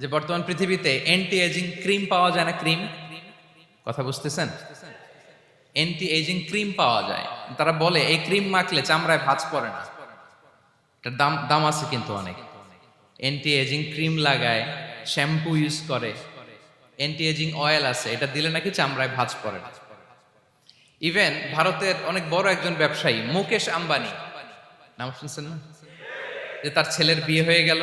যে বর্তমান পৃথিবীতে অ্যান্টি এজিং ক্রিম পাওয়া যায় না ক্রিম কথা বুঝতেছেন? অ্যান্টি এজিং ক্রিম পাওয়া যায়। তারা বলে, এই ক্রিম মাখলে চামড়ায় ভাঁজ পড়ে না। এটার দাম দাম আছে কিন্তু অনেক। অ্যান্টি এজিং ক্রিম লাগায় শ্যাম্পু ইউজ করে। অ্যান্টি এজিং অয়েল আছে, এটা দিলে নাকি চামড়ায় ভাঁজ পড়ে না। ইভেন ভারতের অনেক বড় একজন ব্যবসায়ী, মুকেশ আম্বানি, নাম শুনছেন না? যে তার ছেলের বিয়ে হয়ে গেল।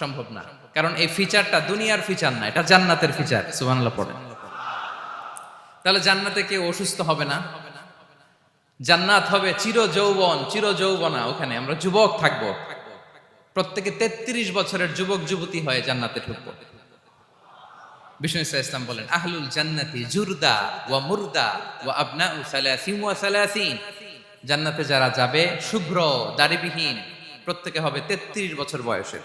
সম্ভব না। কারণ এই ফিচারটা দুনিয়ার ফিচার না, এটা জান্নাতের ফিচার সুবহানাল্লাহ পড়েন তাহলে জান্নাতে কেউ অসুস্থ হবে না? জান্নাত হবে চির যৌবন চির যৌবনা ওখানে। আমরা যুবক থাকব। প্রত্যেকে তেত্রিশ বছরের যুবক, যুবতী হয়ে জান্নাতে ঢুকবো। বিষ্ণু ইসা ইসলাম বলেন, আহলুল জান্নাতি জুরদা ওয়া মুরদা ওয়া আবনা সালাসিম ওয়া সালাসিন। জান্নাতে যারা যাবে, শুভ্র, দাড়িবিহীন, প্রত্যেকে হবে তেত্রিশ বছর বয়সের।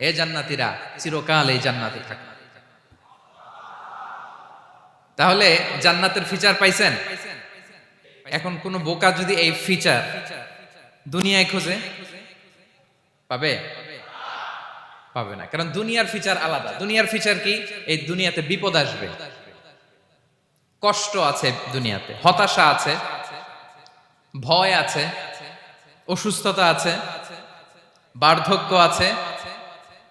হে জান্নাতীরা চিরকাল এই জান্নাতে থাকবে। তাহলে জান্নাতের ফিচার পাইছেন? এখন কোন বোকা যদি এই ফিচার দুনিয়ায় খোঁজে, পাবে? পাবে না। কারণ দুনিয়ার ফিচার আলাদা। দুনিয়ার ফিচার কি? এই দুনিয়াতে বিপদ আসবে। কষ্ট আছে দুনিয়াতে, হতাশা আছে, ভয় আছে, অসুস্থতা আছে, বার্ধক্য আছে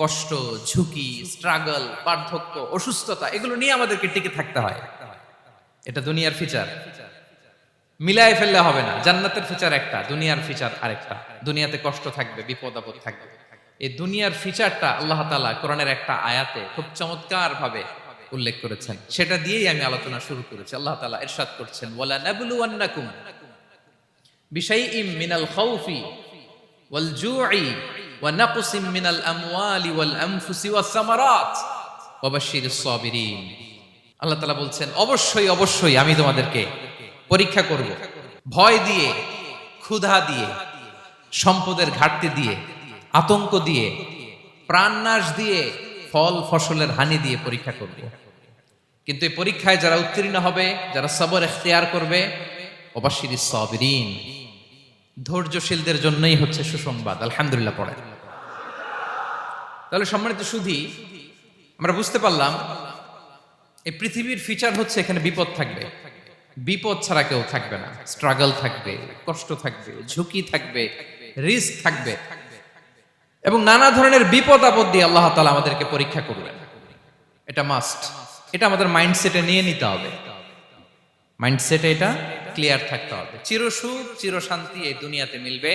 কষ্ট, ঝুঁকি স্ট্রাগল বার্ধক্য, অসুস্থতা, এগুলো নিয়ে আমাদেরকে টিকে থাকতে হয়। এটা দুনিয়ার ফিচার মিলায় ফেললে হবে না। জান্নাতের ফিচার একটা, দুনিয়ার ফিচার আরেকটা। দুনিয়াতে কষ্ট থাকবে, বিপদ আপদ থাকবে। এই দুনিয়ার ফিচারটা আল্লাহ তালা কোরআনের একটা আয়াতে খুব চমৎকার ভাবে উল্লেখ করেছেন। সেটা দিয়েই আমি আলোচনা শুরু করেছি। আল্লাহ তাআলা ইরশাদ করছেন ওয়ালা নাবলুওয়ান্নাকুম বিশাইইম মিনাল খাউফি ওয়াল জুই ওয়া নাকসিম মিনাল ওয়াল আনফুসি ওয়াস সামারাত ওয়া বাশশিরিস সাবিরিন আল্লাহ তাআলা বলছেন, অবশ্যই অবশ্যই আমি তোমাদেরকে পরীক্ষা করব। ভয় দিয়ে, ক্ষুধা দিয়ে, সম্পদের ঘাটতি দিয়ে, আতঙ্ক দিয়ে, প্রাণনাশ দিয়ে, ফল ফসলের হানি দিয়ে পরীক্ষা করব। কিন্তু এই পরীক্ষায় যারা উত্তীর্ণ হবে, যারা সবর এখতিয়ার করবে অবাশির সবরিন। ধৈর্যশীলদের জন্যই হচ্ছে সুসংবাদ। আলহামদুলিল্লাহ পড়ে। তাহলে সম্মানিত সুধি, আমরা বুঝতে পারলাম এই পৃথিবীর ফিচার হচ্ছে এখানে বিপদ থাকবে। বিপদ ছাড়া কেউ থাকবে না। স্ট্রাগল থাকবে, কষ্ট থাকবে, ঝুঁকি থাকবে রিস্ক থাকবে। এবং নানা ধরনের বিপদ আপদ দিয়ে আল্লাহ তালা আমাদেরকে পরীক্ষা করবেন। এটা মাস্ট এটা আমাদের মাইন্ডসেটে নিয়ে নিতে হবে। মাইন্ডসেটে এটা ক্লিয়ার থাকতে হবে। চিরসুখ চিরশান্তি এই দুনিয়াতে মিলবে।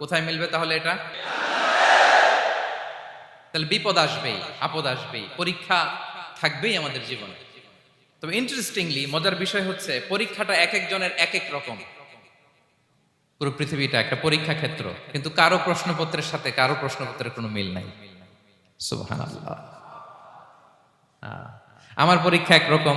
কোথায় মিলবে তাহলে এটা? তাহলে বিপদ আসবেই, আপদ আসবেই, পরীক্ষা থাকবেই আমাদের জীবনে। তবে ইন্টারেস্টিংলি মজার বিষয় হচ্ছে পরীক্ষাটা এক একজনের এক এক রকম। পুরো পৃথিবীটা একটা পরীক্ষা ক্ষেত্র, কিন্তু কারও প্রশ্নপত্রের সাথে কারও প্রশ্নপত্রের কোনো মিল নাই। সুবহানাল্লাহ। আমার পরীক্ষা একরকম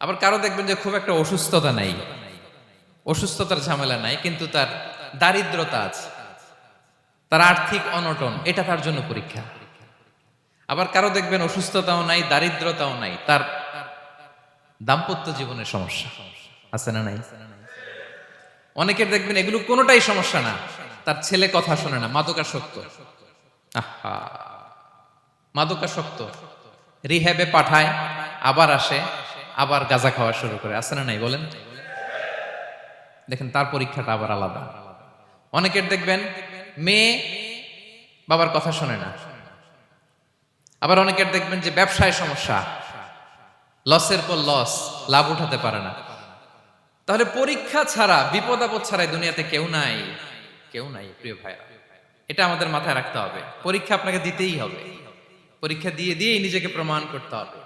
আবার কারও দেখবেন যে খুব একটা অসুস্থতা নাই। অসুস্থতার ঝামেলা নাই, কিন্তু তার দারিদ্রতা আছে। তার আর্থিক অনটন, এটা তার জন্য পরীক্ষা। আবার কারও দেখবেন অসুস্থতাও নাই, দারিদ্রতাও নাই, তার দাম্পত্য জীবনের সমস্যা। আছে না নাই? অনেকের দেখবেন এগুলো কোনোটাই সমস্যা না, তার ছেলে কথা শোনে না, মাদকাসক্ত। আহা! মাদকাসক্ত। রিহ্যাবে পাঠায়, আবার আসে। আবার গাঁজা খাওয়া শুরু করে, আছে না নাই বলেন? দেখেন, তার পরীক্ষাটা আবার আলাদা। অনেকের দেখবেন, মেয়ে বাবার কথা শোনে না। আবার অনেকের দেখবেন যে ব্যবসায় সমস্যা। লসের পর লস, লাভ উঠাতে পারে না। তাহলে পরীক্ষা ছাড়া, বিপদ আপদ ছাড়া এই দুনিয়াতে কেউ নাই। কেউ নাই, প্রিয় ভাইরা এটা আমাদের মাথায় রাখতে হবে। পরীক্ষা আপনাকে দিতেই হবে। পরীক্ষা দিয়ে দিয়েই নিজেকে প্রমাণ করতে হবে।